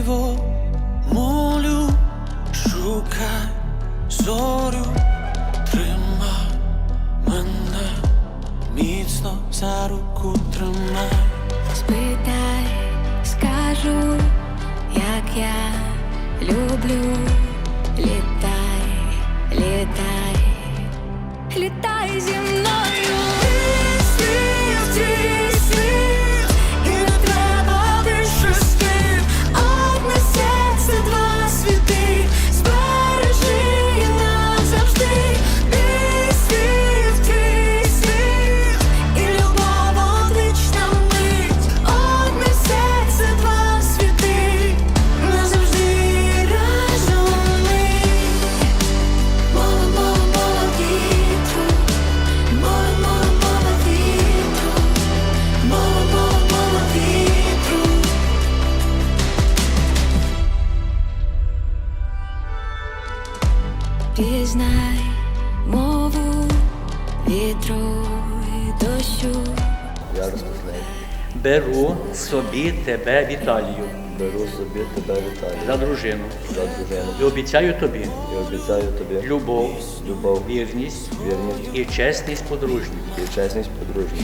диво молю, шукай зорю, тримай мене, міцно за руку тримай. Спитай, скажу, як я люблю. Пізнай мову вітру і дощу. Я розпочинаю. Беру собі тебе, Віталію, Беру собі тебе вітаю за дружину. За дружину. І обіцяю тобі. І обіцяю тобі. Любов, любов, вірність. Вірність. І чесність подружню. і чесність подружню.